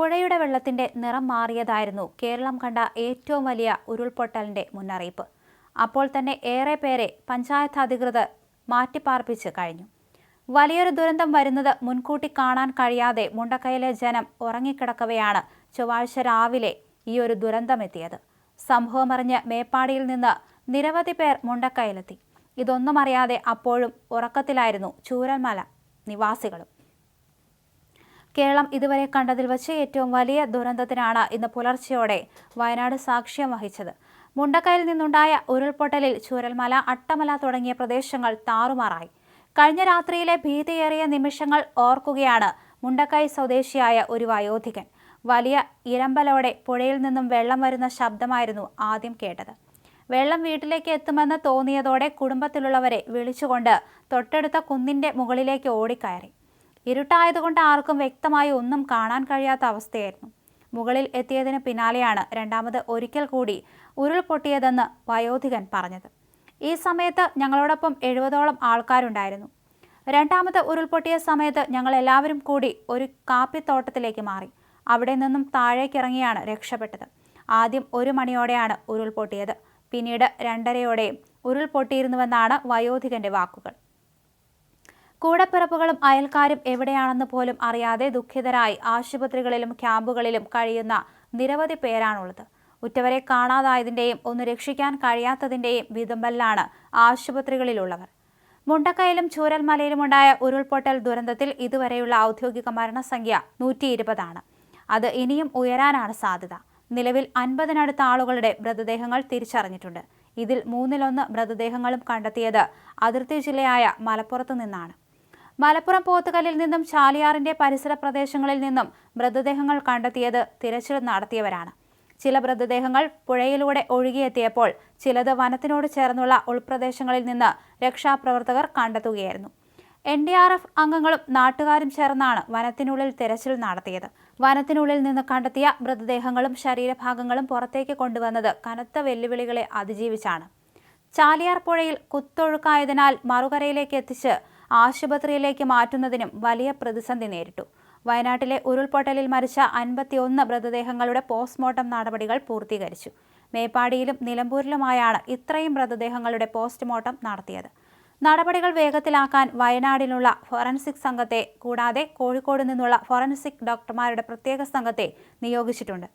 പുഴയുടെ വെള്ളത്തിന്റെ നിറം മാറിയതായിരുന്നു കേരളം കണ്ട ഏറ്റവും വലിയ ഉരുൾപൊട്ടലിന്റെ മുന്നറിയിപ്പ്. അപ്പോൾ തന്നെ ഏറെ പേരെ പഞ്ചായത്ത് അധികൃതർ മാറ്റിപ്പാർപ്പിച്ച് കഴിഞ്ഞു. വലിയൊരു ദുരന്തം വരുന്നത് മുൻകൂട്ടി കാണാൻ കഴിയാതെ മുണ്ടക്കയിലെ ജനം ഉറങ്ങിക്കിടക്കവെയാണ് ചൊവ്വാഴ്ച രാവിലെ ഈ ഒരു ദുരന്തമെത്തിയത്. സംഭവമറിഞ്ഞ് മേപ്പാടിയിൽ നിന്ന് നിരവധി പേർ മുണ്ടക്കയിലെത്തി. ഇതൊന്നും അറിയാതെ അപ്പോഴും ഉറക്കത്തിലായിരുന്നു ചൂരൽമല നിവാസികളും. കേരളം ഇതുവരെ കണ്ടതിൽ വച്ച് ഏറ്റവും വലിയ ദുരന്തത്തിനാണ് ഇന്ന് പുലർച്ചെയോടെ വയനാട് സാക്ഷ്യം വഹിച്ചത്. മുണ്ടക്കയിൽ നിന്നുണ്ടായ ഉരുൾപൊട്ടലിൽ ചൂരൽമല അട്ടമല തുടങ്ങിയ പ്രദേശങ്ങൾ താറുമാറായി. കഴിഞ്ഞ രാത്രിയിലെ ഭീതിയേറിയ നിമിഷങ്ങൾ ഓർക്കുകയാണ് മുണ്ടക്കൈ സ്വദേശിയായ ഒരു വയോധികൻ. വലിയ ഇരമ്പലോടെ പുഴയിൽ നിന്നും വെള്ളം വരുന്ന ശബ്ദമായിരുന്നു ആദ്യം കേട്ടത്. വെള്ളം വീട്ടിലേക്ക് എത്തുമെന്ന് തോന്നിയതോടെ കുടുംബത്തിലുള്ളവരെ വിളിച്ചുകൊണ്ട് തൊട്ടടുത്ത കുന്നിന്റെ മുകളിലേക്ക് ഓടിക്കയറി. ഇരുട്ടായതുകൊണ്ട് ആർക്കും വ്യക്തമായി ഒന്നും കാണാൻ കഴിയാത്ത അവസ്ഥയായിരുന്നു. മുകളിൽ എത്തിയതിന് പിന്നാലെയാണ് രണ്ടാമത് ഒരിക്കൽ കൂടി ഉരുൾപൊട്ടിയതെന്ന് വയോധികൻ പറഞ്ഞത്. ഈ സമയത്ത് ഞങ്ങളോടൊപ്പം എഴുപതോളം ആൾക്കാരുണ്ടായിരുന്നു. രണ്ടാമത് ഉരുൾപൊട്ടിയ സമയത്ത് ഞങ്ങൾ എല്ലാവരും കൂടി ഒരു കാപ്പിത്തോട്ടത്തിലേക്ക് മാറി. അവിടെ നിന്നും താഴേക്കിറങ്ങിയാണ് രക്ഷപ്പെട്ടത്. ആദ്യം ഒരു മണിയോടെയാണ് ഉരുൾപൊട്ടിയത്. പിന്നീട് രണ്ടരയോടെയും ഉരുൾപൊട്ടിയിരുന്നുവെന്നാണ് വയോധികന്റെ വാക്കുകൾ. കൂടപ്പിറപ്പുകളും അയൽക്കാരും എവിടെയാണെന്ന് പോലും അറിയാതെ ദുഃഖിതരായി ആശുപത്രികളിലും ക്യാമ്പുകളിലും കഴിയുന്ന നിരവധി പേരാണുള്ളത്. ഉറ്റവരെ കാണാതായതിന്റെയും ഒന്ന് രക്ഷിക്കാൻ കഴിയാത്തതിന്റെയും വിതുമ്പലിലാണ് ആശുപത്രികളിലുള്ളവർ. മുണ്ടക്കയിലും ചൂരൽമലയിലുമുണ്ടായ ഉരുൾപൊട്ടൽ ദുരന്തത്തിൽ ഇതുവരെയുള്ള ഔദ്യോഗിക മരണസംഖ്യ നൂറ്റി ഇരുപതാണ് അത് ഇനിയും ഉയരാനാണ് സാധ്യത. നിലവിൽ അൻപതിനടുത്ത ആളുകളുടെ മൃതദേഹങ്ങൾ തിരിച്ചറിഞ്ഞിട്ടുണ്ട്. ഇതിൽ മൂന്നിലൊന്ന് മൃതദേഹങ്ങളും കണ്ടെത്തിയത് അതിർത്തി ജില്ലയായ മലപ്പുറത്തു നിന്നാണ്. മലപ്പുറം പോത്തുകല്ലിൽ നിന്നും ചാലിയാറിന്റെ പരിസര പ്രദേശങ്ങളിൽ നിന്നും മൃതദേഹങ്ങൾ കണ്ടെത്തിയത് തിരച്ചിൽ നടത്തിയവരാണ്. ചില മൃതദേഹങ്ങൾ പുഴയിലൂടെ ഒഴുകിയെത്തിയപ്പോൾ ചിലത് വനത്തിനോട് ചേർന്നുള്ള ഉൾപ്രദേശങ്ങളിൽ നിന്ന് രക്ഷാപ്രവർത്തകർ കണ്ടെത്തുകയായിരുന്നു. എൻ ഡി ആർ എഫ് അംഗങ്ങളും നാട്ടുകാരും ചേർന്നാണ് വനത്തിനുള്ളിൽ തിരച്ചിൽ നടത്തിയത്. വനത്തിനുള്ളിൽ നിന്ന് കണ്ടെത്തിയ മൃതദേഹങ്ങളും ശരീരഭാഗങ്ങളും പുറത്തേക്ക് കൊണ്ടുവന്നത് കനത്ത വെല്ലുവിളികളെ അതിജീവിച്ചാണ്. ചാലിയാർ പുഴയിൽ കുത്തൊഴുക്കായതിനാൽ മറുകരയിലേക്ക് എത്തിച്ച് ആശുപത്രിയിലേക്ക് മാറ്റുന്നതിനും വലിയ പ്രതിസന്ധി നേരിട്ടു. വയനാട്ടിലെ ഉരുൾപൊട്ടലിൽ മരിച്ച അൻപത്തിയൊന്ന് മൃതദേഹങ്ങളുടെ പോസ്റ്റ്മോർട്ടം നടപടികൾ പൂർത്തീകരിച്ചു. മേപ്പാടിയിലും നിലമ്പൂരിലുമായാണ് ഇത്രയും മൃതദേഹങ്ങളുടെ പോസ്റ്റ്മോർട്ടം നടത്തിയത്. നടപടികൾ വേഗത്തിലാക്കാൻ വയനാടിനുള്ള ഫോറൻസിക് സംഘത്തെ കൂടാതെ കോഴിക്കോട് നിന്നുള്ള ഫോറൻസിക് ഡോക്ടർമാരുടെ പ്രത്യേക സംഘത്തെ നിയോഗിച്ചിട്ടുണ്ട്.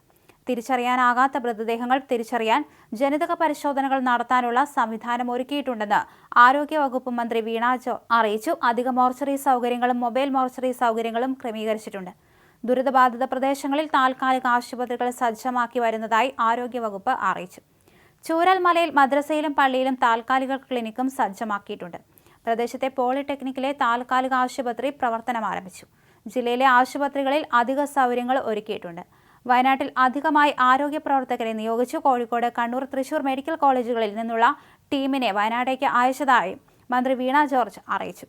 തിരിച്ചറിയാനാകാത്ത മൃതദേഹങ്ങൾ തിരിച്ചറിയാൻ ജനിതക പരിശോധനകൾ നടത്താനുള്ള സംവിധാനം ഒരുക്കിയിട്ടുണ്ടെന്ന് ആരോഗ്യവകുപ്പ് മന്ത്രി വീണ ജോ അറിയിച്ചു. അധിക മോർച്ചറി സൗകര്യങ്ങളും മൊബൈൽ മോർച്ചറി സൗകര്യങ്ങളും ക്രമീകരിച്ചിട്ടുണ്ട്. ദുരിതബാധിത പ്രദേശങ്ങളിൽ താൽക്കാലിക ആശുപത്രികൾ സജ്ജമാക്കി വരുന്നതായി ആരോഗ്യവകുപ്പ് അറിയിച്ചു. ചൂരൽമലയിൽ മദ്രസയിലും പള്ളിയിലും താൽക്കാലിക ക്ലിനിക്കും സജ്ജമാക്കിയിട്ടുണ്ട്. പ്രദേശത്തെ പോളിടെക്നിക്കിലെ താൽക്കാലിക ആശുപത്രി പ്രവർത്തനം ആരംഭിച്ചു ജില്ലയിലെ ആശുപത്രികളിൽ അധിക സൗകര്യങ്ങൾ ഒരുക്കിയിട്ടുണ്ട്. വയനാട്ടിൽ അധികമായി ആരോഗ്യ പ്രവർത്തകരെ നിയോഗിച്ചു. കോഴിക്കോട് കണ്ണൂർ തൃശൂർ മെഡിക്കൽ കോളേജുകളിൽ നിന്നുള്ള ടീമിനെ വയനാട്ടേക്ക് അയച്ചതായും മന്ത്രി വീണ ജോർജ് അറിയിച്ചു.